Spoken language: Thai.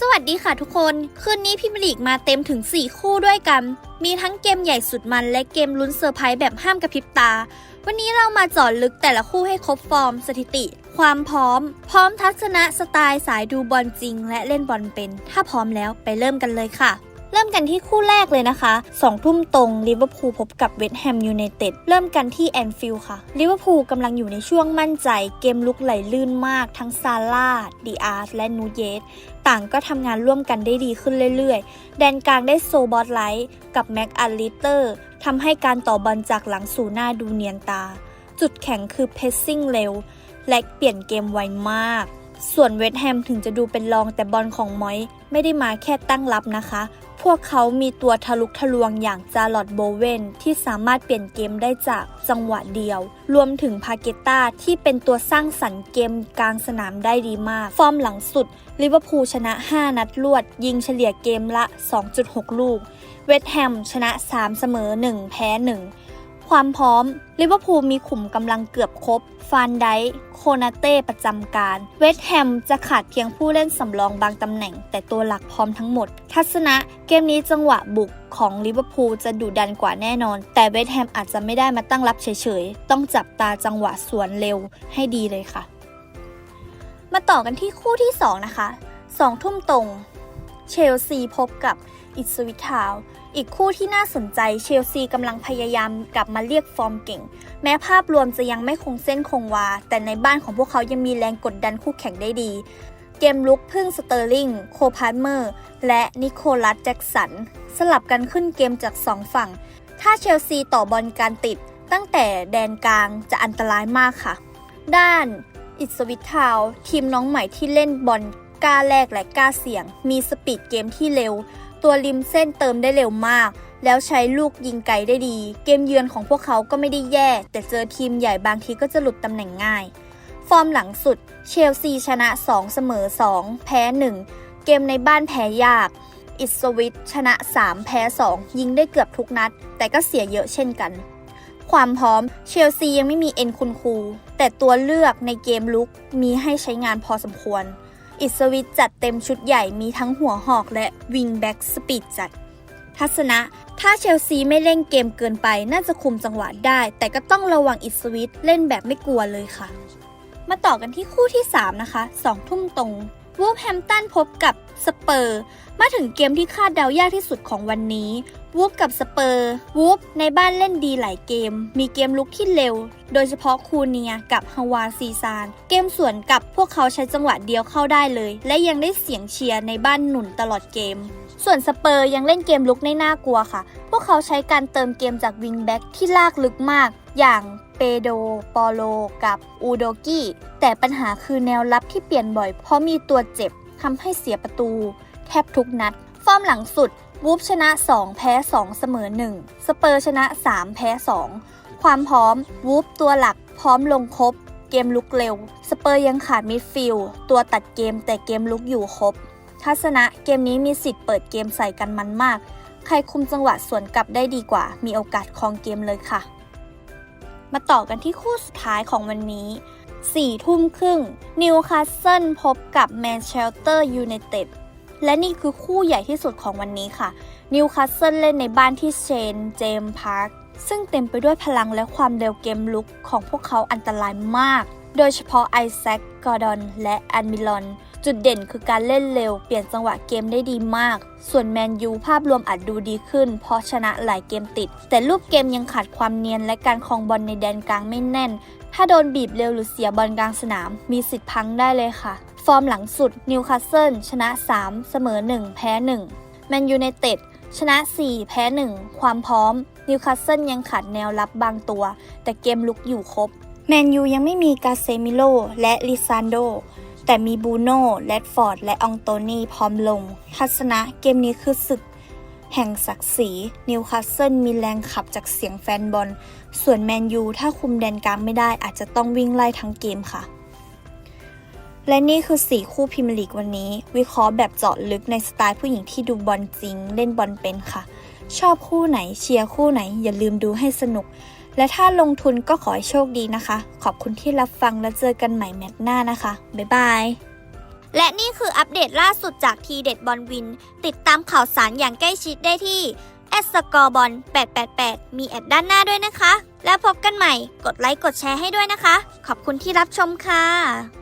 สวัสดีค่ะทุกคน คืนนี้พิมลีกมาเต็มถึง 4 คู่ด้วยกัน มีทั้งเกมใหญ่สุดมันและเกมลุ้นเซอร์ไพรส์แบบห้ามกระพริบตา วันนี้เรามาเจาะลึกแต่ละคู่ให้ครบฟอร์ม สถิติ ความพร้อม พร้อมทัศนะสไตล์สายดูบอลจริง และเล่นบอลเป็น ถ้าพร้อมแล้วไปเริ่มกันเลยค่ะ เริ่มกันที่คู่แรกเลยนะคะ2ทุ่มตรงลิเวอร์พูลพบกับเวสต์แฮมยูไนเต็ดเริ่มกันที่แอนฟิลด์ค่ะลิเวอร์พูลกำลังอยู่ในช่วงมั่นใจ เกมลุกไหลลื่นมาก ทั้งซาร่าดีอาร์สและนูเยสต่างก็ทำงานร่วมกันได้ดีขึ้นเรื่อยๆ แดนกลางได้โซบอสไลท์กับแม็กอัลลิเตอร์ทำให้การต่อบอลจากหลังสู่หน้าดูเนียนตา จุดแข็งคือเพสซิ่งเร็ว และเปลี่ยนเกมไวมาก ส่วนเวสต์แฮมถึงจะดูเป็นรองแต่บอลของมอย ไม่ได้มาแค่ตั้งรับนะคะ พวกเขามีตัวทะลุทะลวงอย่างจาร์ลอตโบเวนที่สามารถเปลี่ยนเกมได้จากจังหวะเดียว รวมถึงพาเกต้าที่เป็นตัวสร้างสรรค์เกมกลางสนามได้ดีมาก ฟอร์มหลังสุดลิเวอร์พูลชนะ 5 นัดรวด ยิงเฉลี่ยเกมละ 2.6 ลูก เวสต์แฮมชนะ 3 เสมอ 1 แพ้ 1 ความพร้อมลิเวอร์พูลมีขุมกำลังเกือบครบ ฟานไดค์โคนาเต้ประจำการ เวสต์แฮมจะขาดเพียงผู้เล่นสำรองบางตำแหน่ง แต่ตัวหลักพร้อมทั้งหมด ทัศนะเกมนี้จังหวะบุกของลิเวอร์พูลจะดุดันกว่าแน่นอน แต่เวสต์แฮมอาจจะไม่ได้มาตั้งรับเฉยๆ ต้องจับตาจังหวะสวนเร็วให้ดีเลยค่ะ มาต่อกันที่คู่ที่ 2 นะคะ2ทุ่มตรง เชลซีพบกับ อิสวิทาว อีกคู่ที่น่าสนใจเชลซีกำลังพยายามกลับมาเรียกฟอร์มเก่ง แม้ภาพรวมจะยังไม่คงเส้นคงวา แต่ในบ้านของพวกเขายังมีแรงกดดันคู่แข่งได้ดี เกมลุกพึ่งสเตอร์ลิง โคพาร์เมอร์ และนิโคลัสแจ็กสัน สลับกันขึ้นเกมจาก2ฝั่ง ถ้าเชลซีต่อบอลการติด ตั้งแต่แดนกลางจะอันตรายมากค่ะ ด้านอิสวิททาว ทีมน้องใหม่ที่เล่นบอลกล้าแลกและกล้าเสี่ยง มีสปีดเกมที่เร็ว ตัวริมเส้นเติมได้เร็วมาก แล้วใช้ลูกยิงไกลได้ดี เกมเยือนของพวกเขาก็ไม่ได้แย่ แต่เจอทีมใหญ่บางทีก็จะหลุดตำแหน่งง่าย ฟอร์มหลังสุด เชลซีชนะ 2 เสมอ 2 แพ้ 1 เกมในบ้านแพ้ยาก อิสวิตชนะ 3 แพ้ 2 ยิงได้เกือบทุกนัด แต่ก็เสียเยอะเช่นกัน ความพร้อมเชลซียังไม่มีเอ็นคุณคู แต่ตัวเลือกในเกมลุกมีให้ใช้งานพอสมควร อิสวิตจัดเต็มชุดใหญ่มีทั้งหัวหอกและวิงแบ็กสปีดจัด ทัศนะ ถ้าเชลซีไม่เล่นเกมเกินไปน่าจะคุมจังหวะได้ แต่ก็ต้องระวังอิสวิตเล่นแบบไม่กลัวเลยค่ะ มาต่อกันที่คู่ที่ 3 นะคะ2ทุ่มตรง วูฟแฮมตันพบกับสเปอร์ มาถึงเกมที่คาดเดายากที่สุดของวันนี้ วูฟกับสเปอร์ วูฟในบ้านเล่นดีหลายเกม มีเกมลุกที่เร็ว โดยเฉพาะคูเนียกับฮาวาซีซาน เกมสวนกับพวกเขาใช้จังหวะเดียวเข้าได้เลย และยังได้เสียงเชียร์ในบ้านหนุนตลอดเกม ส่วนสเปอร์ยังเล่นเกมลุกได้น่ากลัวค่ะ พวกเขาใช้การเติมเกมจากวิงแบ็กที่ลากลึกมาก อย่าง ปโด ปอโล กับอูโดกี้แต่ปัญหาคือแนวรับที่เปลี่ยนบ่อย เพราะมีตัวเจ็บทำให้เสียประตู แทบทุกนัด ฟอร์มหลังสุดวูฟชนะ 2 แพ้ 2 เสมอ 1 สเปอร์ชนะ 3 แพ้ 2 ความพร้อมวูฟตัวหลักพร้อมลงครบ เกมลุกเร็ว สเปอร์ยังขาดมิดฟิลด์ตัวตัดเกมแต่เกมลุกอยู่ครบ ทัศนะเกมนี้มีสิทธิ์เปิดเกมใส่กันมันมาก ใครคุมจังหวะสวนกลับได้ดีกว่า มีโอกาสครองเกมเลยค่ะ มาต่อกันที่คู่สุดท้ายของวันนี้4ทุ่มครึ่งนิวคาสเซิลพบกับแมนเชสเตอร์ยูไนเต็ดและนี่คือคู่ใหญ่ที่สุดของวันนี้ค่ะนิวคาสเซิลเล่นในบ้านที่เชนเจมส์พาร์คซึ่งเต็มไปด้วยพลังและความเร็วเกมลุกของพวกเขาอันตรายมาก โดยเฉพาะไอแซค กอร์ดอน และแอนมิลอน จุดเด่นคือการเล่นเร็ว เปลี่ยนจังหวะเกมได้ดีมาก ส่วนแมนยูภาพรวมอาจดูดีขึ้น เพราะชนะหลายเกมติด แต่รูปเกมยังขาดความเนียนและการครองบอลในแดนกลางไม่แน่น ถ้าโดนบีบเร็วหรือเสียบอลกลางสนาม มีสิทธิ์พังได้เลยค่ะ ฟอร์มหลังสุดนิวคาสเซิลชนะ 3 เสมอ 1 แพ้1แมนยูไนเต็ดชนะ 4 แพ้ 1 ความพร้อมนิวคาสเซิลยังขาดแนวรับบางตัว แต่เกมลุกอยู่ครบ แมนยูยังไม่มีกาเซมิโลและลิซานโด แต่มีบูโน่แรดฟอร์ด และอองโตนีพร้อมลง ทัศนะเกมนี้คือศึก แห่งศักดิ์ศรีนิวคาสเซิลมีแรงขับจากเสียงแฟนบอล ส่วนแมนยูถ้าคุมแดนกลางไม่ได้อาจจะต้องวิ่งไล่ทั้งเกมค่ะ และนี่คือ 4 คู่พรีเมียร์ลีกวันนี้ วิเคราะห์แบบเจาะลึกในสไตล์ผู้หญิงที่ดูบอลจริง เล่นบอลเป็นค่ะ ชอบคู่ไหนเชียร์คู่ไหน อย่าลืมดูให้สนุก และถ้าลงทุนก็ขอให้โชคดีนะคะ ขอบคุณที่รับฟังและเจอกันใหม่แมตช์หน้านะคะ บ๊ายบาย และนี่คืออัปเดตล่าสุดจากทีเด็ดบอลวิน ติดตามข่าวสารอย่างใกล้ชิดได้ที่แอดสกอร์บอล888 มีแอดด้านหน้าด้วยนะคะ แล้วพบกันใหม่ กดไลค์ กดแชร์ให้ด้วยนะคะ ขอบคุณที่รับชมค่ะ